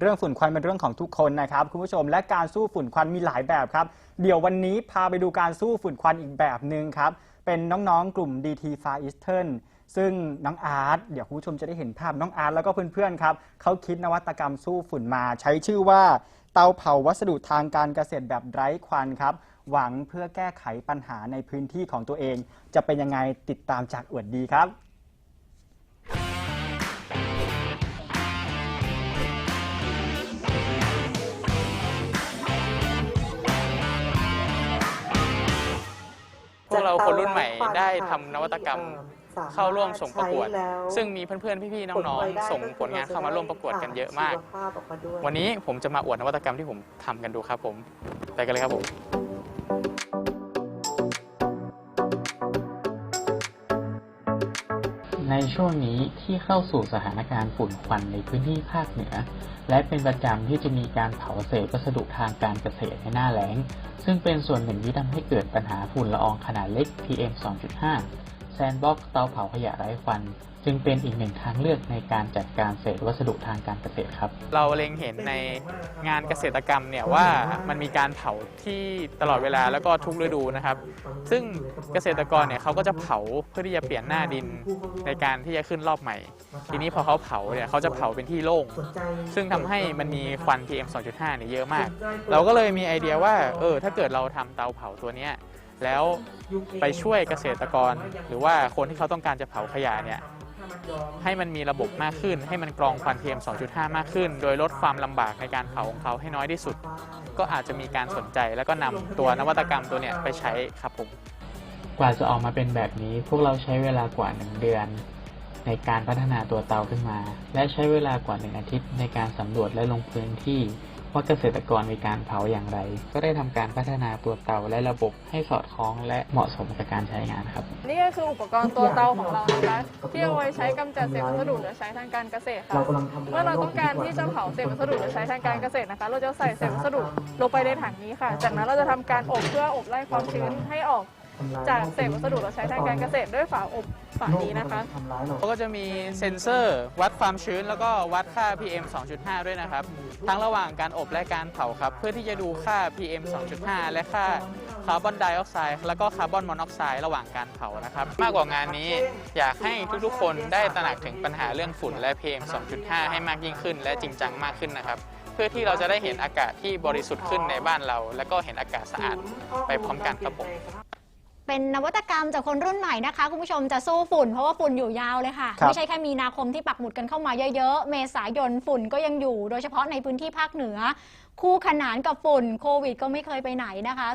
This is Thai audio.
เรื่องฝุ่นควันเป็นเรื่องของทุกคนนะครับคุณผู้ชมและการสู้ฝุ่นควันมีหลายแบบครับ เดี๋ยววันนี้พาไปดูการสู้ฝุ่นควันอีกแบบหนึ่งครับ เป็นน้องๆกลุ่ม DT Far Eastern ซึ่งน้องอาร์ตเดี๋ยวคุณผู้ชมจะได้เห็นภาพน้องอาร์ตแล้วก็เพื่อนๆครับเขาคิดนวัตกรรมสู้ฝุ่นมา ใช้ชื่อว่า เตาเผาวัสดุทางการเกษตรแบบไร้ควันครับหวังเพื่อแก้ไขปัญหาในพื้นที่ของตัวเอง จะเป็นยังไงติดตามจากอวดดีครับ วกเราคนรุ่นใหม่ได้ทำนวัตกรรมเข้าร่วมส่งประกวดใช้แล้วซึ่งมีเพื่อนๆ พี่ๆ น้องๆ ส่งผลงานเข้ามาร่วมประกวดกันเยอะมากชีวภาพออกมาด้วยวันนี้ผมจะมาอวดนวัตกรรมที่ผมทำกันดูครับผม ไปกันเลยครับผม ในช่วงนี้ที่เข้าสู่สถานการณ์ฝุ่นควันในพื้นที่ภาคเหนือ และเป็นประจำที่จะมีการเผาเศษวัสดุทางการเกษตรในหน้าแล้ง ซึ่งเป็นส่วนหนึ่งที่ทำให้เกิดปัญหาฝุ่นละอองขนาดเล็ก PM 2.5 แซนบ็อกเตาเผาขยะไร้ควัน จึงเป็นอีกหนึ่งทางเลือกในการจัดการเศษวัสดุทางการเกษตรครับ เราเล็งเห็นในงานเกษตรกรรมเนี่ยว่ามันมีการเผาที่ตลอดเวลาแล้วก็ทุกฤดูนะครับ ซึ่งเกษตรกรเนี่ยเขาก็จะเผาเพื่อที่จะเปลี่ยนหน้าดินในการที่จะขึ้นรอบใหม่ ทีนี้พอเขาเผาเนี่ยเขาจะเผาเป็นที่โล่ง ซึ่งทำให้มันมีควัน PM 2.5เนี่ยเยอะมาก เราก็เลยมีไอเดียว่าเออถ้าเกิดเราทำเตาเผาตัวเนี้ยแล้วไปช่วยเกษตรกร หรือว่าคนที่เขาต้องการจะเผาขยะเนี่ย ให้มันมีระบบมากขึ้น ให้มันกรองควัน PM 2.5 มากขึ้น โดยลดความลำบากในการเผาของเขาให้น้อยที่สุด ก็อาจจะมีการสนใจแล้วก็นำตัวนวัตกรรมตัวเนี้ยไปใช้ครับผม กว่าจะออกมาเป็นแบบนี้พวกเราใช้เวลากว่าหนึ่งเดือน ในการพัฒนาตัวเตาขึ้นมา และใช้เวลากว่าหนึ่งอาทิตย์ในการสำรวจและลงพื้นที่ ว่าเกษตรกรมีการเผาอย่างไร ก็ได้ทำการพัฒนาตัวเตาและระบบให้สอดคล้องและเหมาะสมกับการใช้งานครับ นี่ก็คืออุปกรณ์ตัวเตาของเรานะคะที่เอาไว้ใช้กำจัดเศษวัสดุเหลือใช้ทางการเกษตรค่ะเรากำลังทำเมื่อเราต้องการที่จะเผาเศษวัสดุเหลือใช้ทางการเกษตรนะคะ เราจะใส่เศษวัสดุลงไปในถังนี้ค่ะ จากนั้นเราจะทำการอบเพื่ออบไล่ความชื้นให้ออก จากเศษวัสดุเหลือใช้ทางการเกษตรด้วยฝาอบฝานี้นะคะทำร้ายเราเขาก็จะมีเซ็นเซอร์วัดความชื้นแล้วก็วัดค่า PM 2.5 ด้วยนะครับ ทั้งระหว่างการอบและการเผาครับ เพื่อที่จะดูค่า PM 2.5 และค่าคาร์บอนไดออกไซด์แล้วก็คาร์บอนมอนอกไซด์ระหว่างการเผานะครับ มากกว่างานนี้อยากให้ทุกๆ คนได้ตระหนักถึงปัญหาเรื่องฝุ่นและ PM 2.5 ให้มากยิ่งขึ้น และจริงจังมากขึ้นนะครับเพื่อที่เราจะได้เห็นอากาศที่บริสุทธิ์ขึ้นในบ้านเรา และก็เห็นอากาศสะอาดไปพร้อมกันครับผม เป็นนวัตกรรมจากคนรุ่นใหม่นะคะ คุณผู้ชมจะสู้ฝุ่นเพราะว่าฝุ่นอยู่ยาวเลยค่ะ ครับ ไม่ใช่แค่มีนาคมที่ปักหมุดกันเข้ามาเยอะๆ เมษายนฝุ่นก็ยังอยู่ โดยเฉพาะในพื้นที่ภาคเหนือ คู่ขนานกับฝุ่นโควิดก็ไม่เคยไปไหนนะคะ